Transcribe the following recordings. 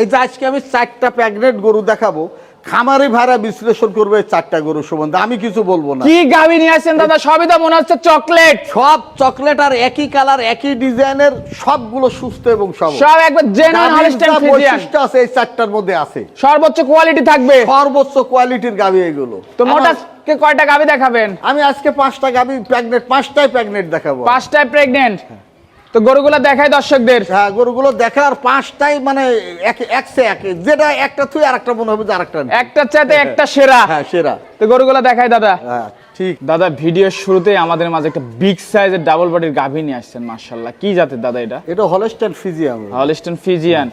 এই যে আজকে আমি চারটা প্যাগনেট গরু দেখাবো খামারে ভাড়া বিশ্লেষণ করবে চারটা গরু সম্বন্ধে। আমি কিছু বলব না। কি গাবি নিয়ে আসছেন দাদা? সবই তো মনে হচ্ছে চকলেট। সব চকলেট আর একই কালার একই ডিজাইনের সবগুলো সুস্থ এবং সবল। সব একবার জেনুইন হলস্টাইন ফ্রিজিয়ান আছে এই চারটার মধ্যে আছে। সর্বোচ্চ কোয়ালিটি থাকবে। সর্বোচ্চ কোয়ালিটির গাভী এগুলো। তো মোটা কে কয়টা গাবি দেখাবেন? আমি আজকে পাঁচটা গাভী প্যাগনেট পাঁচটাই প্যাগনেট দেখাবো। পাঁচটায় প্রেগনেন্ট তো গরুগুলো দেখাই দর্শকদের। হ্যাঁ গরুগুলো দেখা আর পাঁচটাই মানে এক একসে এক। যেটা একটা থুই আর একটা মনে হবে যে আরেকটা একটা চাইতে একটা সেরা। হ্যাঁ সেরা। তো গরুগুলো দেখাই দাদা। হ্যাঁ ঠিক। দাদা ভিডিওর শুরুতেই আমাদের মাঝে একটা বিগ সাইজের ডাবল বডির গাভী নিয়ে আসছেন মার্শাল্লাহ কি জাতের দাদা এটা? এটা হলস্টাইন ফিজিয়াম হলিস্টন ফিজিয়ান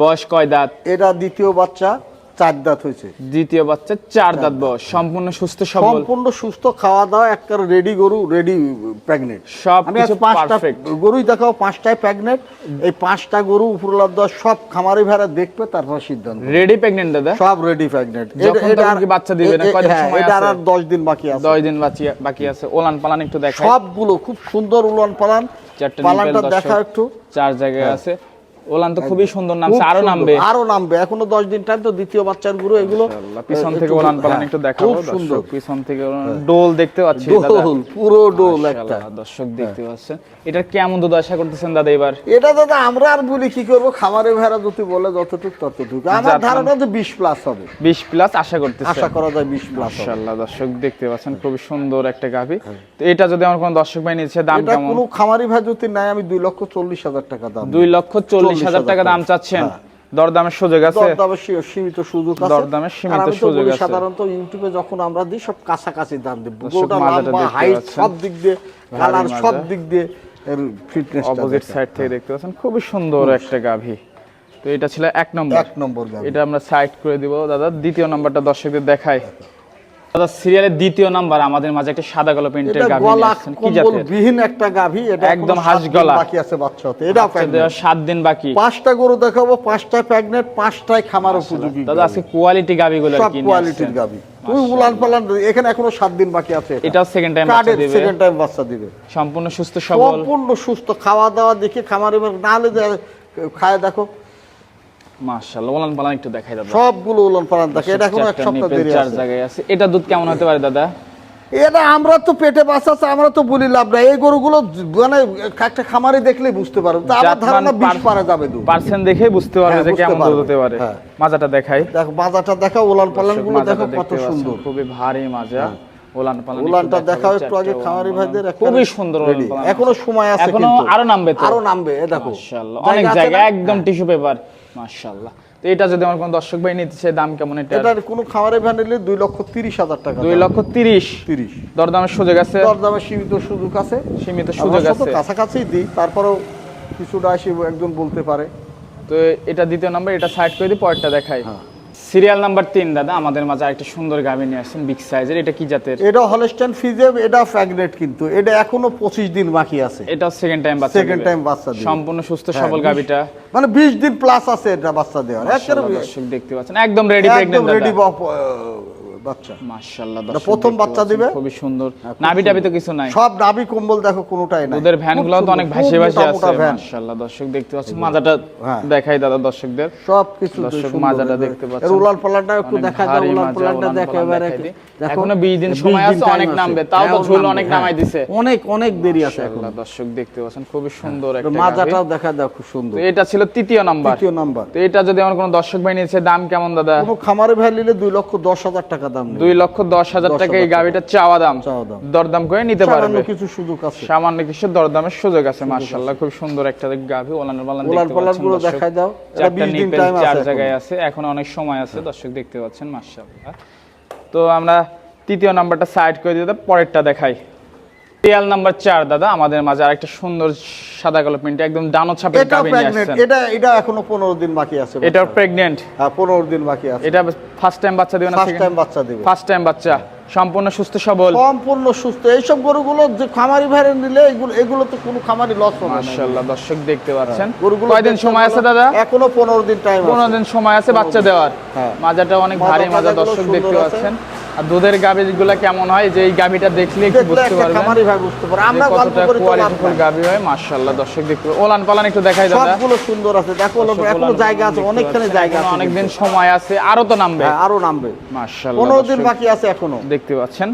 বয়স কয় দাঁত? এটা দ্বিতীয় বাচ্চা। চার দাঁত হয়েছে। দ্বিতীয় বাচ্চা চার দাঁত বয়স। সম্পূর্ণ সুস্থ সবল। সম্পূর্ণ সুস্থ খাওয়া দাওয়া একটা রেডি গরু রেডি প্রেগনেন্ট সব কিছু পাঁচটা গরুই দেখাও পাঁচটায় প্রেগনেন্ট এই পাঁচটা গরু দেওয়া সব খামারি ভেড়া দেখবে তারপর সিদ্ধান্ত রেডি প্রেগনেন্ট দাদা? সব রেডি প্রেগনেন্ট কি বাচ্চা দিবে না? কয়দিন সময় এটা আর আছে? আর দশ দিন বাকি আছে। দশ দিন বাকি বাকি আছে। ওলান পালান একটু দেখাই। সবগুলো খুব সুন্দর উলান পালান। পালানটা দেখা একটু। চার জায়গায় আছে। ওলান তো খুবই সুন্দর নামছে আরও নামবে। আরও নামবে। এখনও দশ দিন টাইম তো দ্বিতীয় বাচ্চার গুরু এগুলো পিছন থেকে ওলান পালান হ্যাঁ, একটু দেখাবো খুব সুন্দর। পিছন থেকে ডোল দেখতে পাচ্ছি ডোল পুরো ডোল একটা। দর্শক দেখতে পাচ্ছেন। এটা কেমন দুধ আশা করতেছেন দাদা এবার? এটা দাদা আমরা আর বলি কি করব? খামারে ভেড়া যদি বলে যতটুকু ততটুকু। আমার ধারণা যে বিশ প্লাস হবে। বিশ প্লাস আশা করতেছেন? আশা করা যায় বিশ প্লাস হবে। মাশাআল্লাহ দর্শক দেখতে পাচ্ছেন খুবই সুন্দর একটা গাভী। তো এটা যদি আমার কোনো দর্শক ভাই নিচ্ছে দাম এটা কোনো খামারি ভাই যদি নাই আমি দুই লক্ষ চল্লিশ হাজার টাকা দাম দুই লক্ষ চল্লিশ হাজার টাকা দাম চাচ্ছেন। দরদামের সুযোগ আছে? দরদামের সীমিত সুযোগ আছে। দরদামের সীমিত সুযোগ আছে। সাধারণত ইউটিউবে যখন আমরা দিই সব কাছাকাছি দাম দিই। গোটা লম্বা হাইট সব দিক দিয়ে কালার সব দিক দিয়ে এর ফিটনেস অপোজিট সাইড থেকে দেখতে পাচ্ছেন। খুবই সুন্দর একটা গাভী। তো এটা ছিল এক নম্বর। এক নম্বর এটা আমরা সাইড করে দিব। দাদা দ্বিতীয় নাম্বারটা দর্শকদের দেখাই। দাদা সিরিয়ালের দ্বিতীয় নাম্বার আমাদের মাঝে একটা সাদা কালো প্রিন্টের এটা গাভী নিয়ে কি জাতের? বিহীন একটা গাভী এটা একদম হাঁস গলা। বাকি আছে বাচ্চা হতে এটা সাত দিন বাকি। পাঁচটা গরু দেখাবো পাঁচটা পাঁচটায় খামার উপযোগী দাদা আজকে কোয়ালিটি গাভীগুলো সব কোয়ালিটির গাভী। তুমি উলান পালান এখানে এখনও সাত দিন বাকি আছে এটাও সেকেন্ড টাইম বাচ্চা দিবে। সেকেন্ড টাইম বাচ্চা দিবে। সম্পূর্ণ সুস্থ সবল। সম্পূর্ণ সুস্থ খাওয়া দাওয়া দেখে খামার না হলে খায় দেখো মাশাআল্লাহ ওলান পালান একটু দেখাই দাদা। সবগুলো উলান পালান দেখে এটা এখনও এক সপ্তাহ দেরি আছে। জায়গায় আছে। এটা দুধ কেমন হতে পারে দাদা? এটা আমরা তো পেটে বাঁচাচ্ছে আমরা তো বলি লাভ নাই। এই গরুগুলো মানে একটা খামারে দেখলেই বুঝতে পারবে তো আমার ধারণা বিষ পার- যাবে দুধ। পার্সেন্ট দেখে বুঝতে পারবে হ্যাঁ, যে কেমন দুধ হতে পারে। হ্যাঁ। মাজাটা দেখাই। দেখো মাজাটা দেখো উলান পালানগুলো দেখো কত সুন্দর। খুবই ভারী মাজা। ওলান পালান দেখাবো, দেখাও একটু আগে খামারি ভাইদের খুবই সুন্দর ওলান পালান। এখনও সময় আছে এখনও আরও নামবে তো। আরও নামবে দেখো। মাশাআল্লাহ অনেক জায়গা একদম টিস্যু পেপার। মাশাআল্লাহ। তো এটা যদি আমার কোনো দর্শক ভাই নিতে চায় দাম কেমন এটা? এটার কোনো খামারে ভ্যান নিলে দুই লক্ষ তিরিশ হাজার টাকা দুই লক্ষ তিরিশ? তিরিশ। দরদামের সুযোগ আছে? দরদামের সীমিত সুযোগ আছে। সীমিত সুযোগ আছে। কাছাকাছি দিই তারপরেও কিছুটা এসে একজন বলতে পারে। তো এটা দ্বিতীয় নাম্বার এটা সাইড করে দিই পরেরটা দেখাই। হ্যাঁ। সিরিয়াল নাম্বার তিন দাদা আমাদের মাঝে একটা সুন্দর গাভী নিয়ে আসছেন বিগ সাইজের এটা কি জাতের? এটা হলস্টাইন ফিজেব এটা ফ্যাগনেট কিন্তু। এটা এখনও পঁচিশ দিন বাকি আছে। এটা সেকেন্ড টাইম বাচ্চা সেকেন্ড টাইম বাচ্চা সম্পূর্ণ সুস্থ হ্যাঁ, সবল গাভীটা। মানে বিশ দিন প্লাস আছে এটা বাচ্চা দেওয়ার। একদম দেখতে পাচ্ছেন। একদম রেডি একদম রেডি বাচ্চা। মাশাআল্লাহ এটা দর্শক প্রথম বাচ্চা দিবে? খুবই সুন্দর। হ্যাঁ, নাভি টাভি তো কিছু নাই। সব নাভি কম্বল দেখো কোনোটাই নাই। দুধের ভ্যানগুলো তো অনেক ভাসে ভাসে আছে। মাশাআল্লাহ দর্শক দেখতে পাচ্ছেন মাজাটা হ্যাঁ। দেখাই দাদা দর্শকদের। সব কিছু দর্শক মাজাটা দেখতে পাচ্ছেন। উলান পালানটা একটু অনেক দেখা যায় ভারী উলান মাজা, পালানটা উলান দেখো এবারে দেখাই দিই। দেখো এখনও 20 দিন সময় আছে, অনেক নামবে, তাও তো হ্যাঁ, ঝুল অনেক হ্যাঁ। নামাই দিছে। অনেক অনেক দেরি আছে এখন। দর্শক দেখতে পাচ্ছেন খুবই সুন্দর একটা মাজাটাও দেখা দাও খুব সুন্দর। এটা ছিল তৃতীয় নাম্বার। তৃতীয় নাম্বার। তো এটা যদি আমার কোনো দর্শক ভাই নিয়েছে দাম কেমন দাদা? কোনো খামারে নিলে দুই লক্ষ দশ হাজার টাকা দাম দুই লক্ষ দশ হাজার টাকা এই গাড়িটা চাওয়া দাম। দরদাম করে নিতে পারবে। কিছু সুযোগ আছে। সামান্য কিছু দরদামের সুযোগ আছে খুব সুন্দর একটা গাভী ওলানের বালানগুলো। দেখাই দাও। চার জায়গায় আছে এখন অনেক সময় আছে দর্শক দেখতে পাচ্ছেন মাশাল্লাহ তো আমরা তৃতীয় নাম্বারটা সাইড করে দিয়ে পরেরটা দেখাই। রিয়াল নাম্বার চার দাদা আমাদের মাঝে আরেকটা সুন্দর সাদা কালো প্রিন্ট একদম ডানো ছাপের গাভী নিয়ে আসছেন। এটা এটা এখনও পনেরো দিন বাকি আছে এটা প্রেগনেন্ট হ্যাঁ পনেরো দিন বাকি আছে। এটা ফার্স্ট টাইম বাচ্চা দিবে না ফার্স্ট টাইম বাচ্চা দিবে। ফার্স্ট টাইম বাচ্চা সম্পূর্ণ সুস্থ সবল? সম্পূর্ণ সুস্থ। এইসব গরুগুলো যে খামারি ভাইরে নিলে এগুলো এগুলো তো কোনো খামারি লস হবে না। মাশাআল্লাহ দর্শক দেখতে পাচ্ছেন। গরুগুলো কয়দিন সময় আছে দাদা? এখনও পনেরো দিন টাইম পনেরো দিন সময় আছে বাচ্চা দেওয়ার। হ্যাঁ। মাজাটা অনেক ভারী মাজা দর্শক দেখতে পাচ্ছেন। আর দুধের গাভীগুলো কেমন হয়? যে এই গাভীটা দেখলে একটু বুঝতে পারবেন। খামারি ভাই বুঝতে পারে। আমরা গল্প করে কোয়ালিটিফুল গাভী হয় মাশাআল্লাহ দর্শক দেখতে ওলান পালান একটু দেখাই দাদা। সবগুলো সুন্দর আছে। দেখো এখনও জায়গা আছে অনেকখানি জায়গা আছে। সময় আছে আরও তো নামবে। হ্যাঁ, আরও নামবে। মাশাআল্লাহ দিন বাকি আছে এখনও। দেখতে পাচ্ছেন।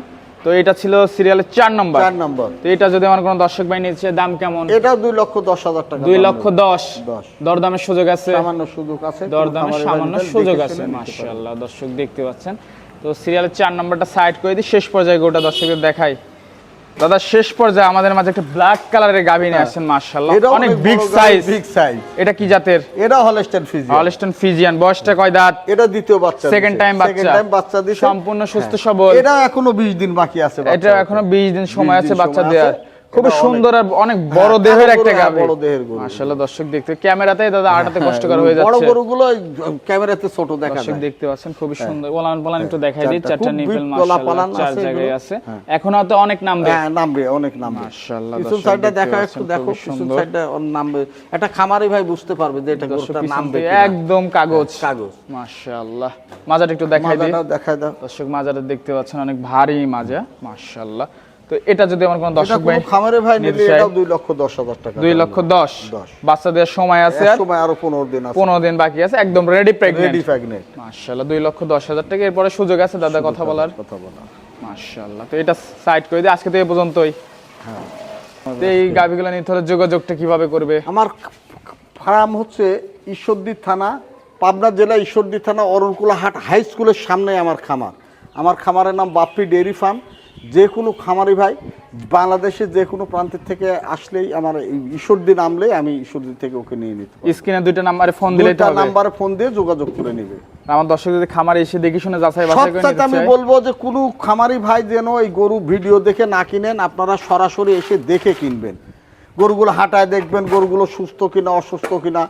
তো এটা ছিল সিরিয়ালের চার নম্বর। চার নম্বর। তো এটা যদি আমার কোনো দর্শক ভাই নিচ্ছে দাম কেমন? এটা দুই লক্ষ দশ হাজার টাকা দুই লক্ষ দশ। দরদামের সুযোগ আছে। সামান্য সুযোগ আছে দরদামের সামান্য সুযোগ আছে মাশাআল্লাহ দর্শক দেখতে পাচ্ছেন। তো সিরিয়ালের চার নম্বরটা সাইড করে দিই শেষ পর্যায়ে গোটা দর্শকের দেখাই। দাদা শেষ পর্যায়ে আমাদের মাঝে একটা ব্ল্যাক কালারের গাভী নিয়ে আসছেন মাশাআল্লাহ। হ্যাঁ। অনেক বিগ সাইজ বিগ সাইজ এটা কি জাতের? এটা হলস্টাইন ফিজি হলস্টন ফিজিয়ান বয়সটা কয় দাঁত? এটা দ্বিতীয় বাচ্চা সেকেন্ড টাইম বাচ্চা। সেকেন্ড টাইম বাচ্চা দিছে। সম্পূর্ণ সুস্থ হ্যাঁ। সবল এটা এখনও 20 দিন বাকি আছে এটা এখনও 20 দিন সময় আছে বাচ্চা দেওয়ার। এটা সুন্দর আর অনেক বড় হ্যাঁ, দেহের একটা হ্যাঁ, বড় দেহের গরু। মাশাআল্লাহ দর্শক দেখতে ক্যামেরাতে দাদা আটাতে কষ্টকর হয়ে যাচ্ছে। বড় গরুগুলো ক্যামেরাতে ছোট দেখা দর্শক যায়। দেখতে পাচ্ছেন খুবই সুন্দর। ওলান পোলান একটু দেখাই দিই। চারটা। খুব নিপেল মাশাআল্লাহ চার জায়গায় আছে। হ্যাঁ। এখনও তো অনেক নামবে হ্যাঁ নামবে অনেক নামবে মাশাআল্লাহ দর্শক সাইডটা দেখা একটু দেখো সুন্দর। সাইডটা নামবে একটা খামারি ভাই বুঝতে পারবে যে এটা পিছন নামবে একদম কাগজ। কাগজ। মাশাআল্লাহ। মাজাটা একটু দেখাই দিই। মাজাটা দেখায় দাও। দর্শক মাজাটা দেখতে পাচ্ছেন অনেক ভারী মাজা। মাশাআল্লাহ। তো এটা যদি আমার কোনো দর্শক ভাই খামারে ভাই নিলে এটাও দুই লক্ষ দশ হাজার টাকা দুই দাম। লক্ষ নেবে। দশ। দশ। বাচ্চা দেওয়ার সময় আছে। আর সময় আরও পনেরো দিন আছে। পনেরো দিন বাকি আছে একদম রেডি প্রেগনেন্ট রেডি প্যাগনেট মাশাআল্লাহ দুই লক্ষ দশ হাজার টাকা। এরপরে সুযোগ আছে দাদা কথা বলার। কথা বলা মাশাআল্লাহ তো এটা সাইড করে দিই। আজকে তো এই পর্যন্তই। তো এই গাভিগুলো নিতে হলে যোগাযোগটা কীভাবে করবে? আমার ফার্ম হচ্ছে ঈশ্বরদী থানা পাবনা জেলা ঈশ্বরদী থানা অরণকুলা হাট হাই স্কুলের সামনে আমার খামার। আমার খামারের নাম বাপ্পি ডেয়ারি ফার্ম। যে কোনো খামারি ভাই বাংলাদেশের যে কোনো প্রান্তের থেকে আসলেই আমার ঈশ্বরদী নামলেই আমি ঈশ্বরদী থেকে ওকে নিয়ে নিতে স্ক্রিনে দুইটা নাম্বারে ফোন দিলেই তো দুইটা নাম্বারে ফোন দিয়ে যোগাযোগ করে নেবে। আমার দর্শক যদি খামারে এসে দেখি শুনে যাচাই বাছাই করে আমি বলব যে কোনো খামারি ভাই যেন এই গরু ভিডিও দেখে না কিনেন আপনারা সরাসরি এসে দেখে কিনবেন। গরুগুলো হাঁটায় দেখবেন গরুগুলো সুস্থ কিনা অসুস্থ কিনা।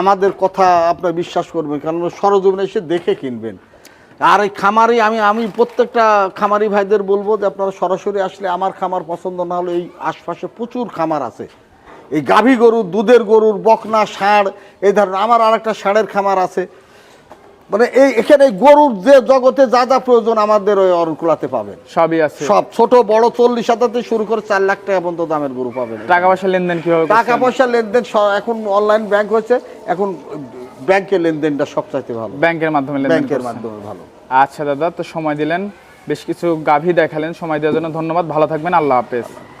আমাদের কথা আপনার বিশ্বাস করবেন কারণ সরজমিনে এসে দেখে কিনবেন। আর এই খামারি আমি আমি প্রত্যেকটা খামারি ভাইদের বলব যে আপনারা সরাসরি আসলে আমার খামার পছন্দ না হলে এই আশপাশে প্রচুর খামার আছে। এই গাভী গরু দুধের গরুর বকনা ষাঁড় এই ধরনের আমার আরেকটা ষাঁড়ের খামার আছে। মানে এই এখানে গরুর যে জগতে যা যা প্রয়োজন আমাদের ওই অরকুলাতে পাবেন। সবই আছে। সব ছোট বড় চল্লিশ হাজার শুরু করে চার লাখ টাকা পর্যন্ত দামের গরু পাবেন। টাকা পয়সা লেনদেন কীভাবে টাকা? পয়সা লেনদেন এখন অনলাইন ব্যাংক হয়েছে। এখন ব্যাংকের লেনদেনটা সবচাইতে ভালো। ব্যাংকের মাধ্যমে লেনদেন ব্যাংকের মাধ্যমে ভালো। আচ্ছা দাদা তো সময় দিলেন। বেশ কিছু গাভী দেখালেন। সময় দেওয়ার জন্য ধন্যবাদ। ভালো থাকবেন। আল্লাহ হাফেজ।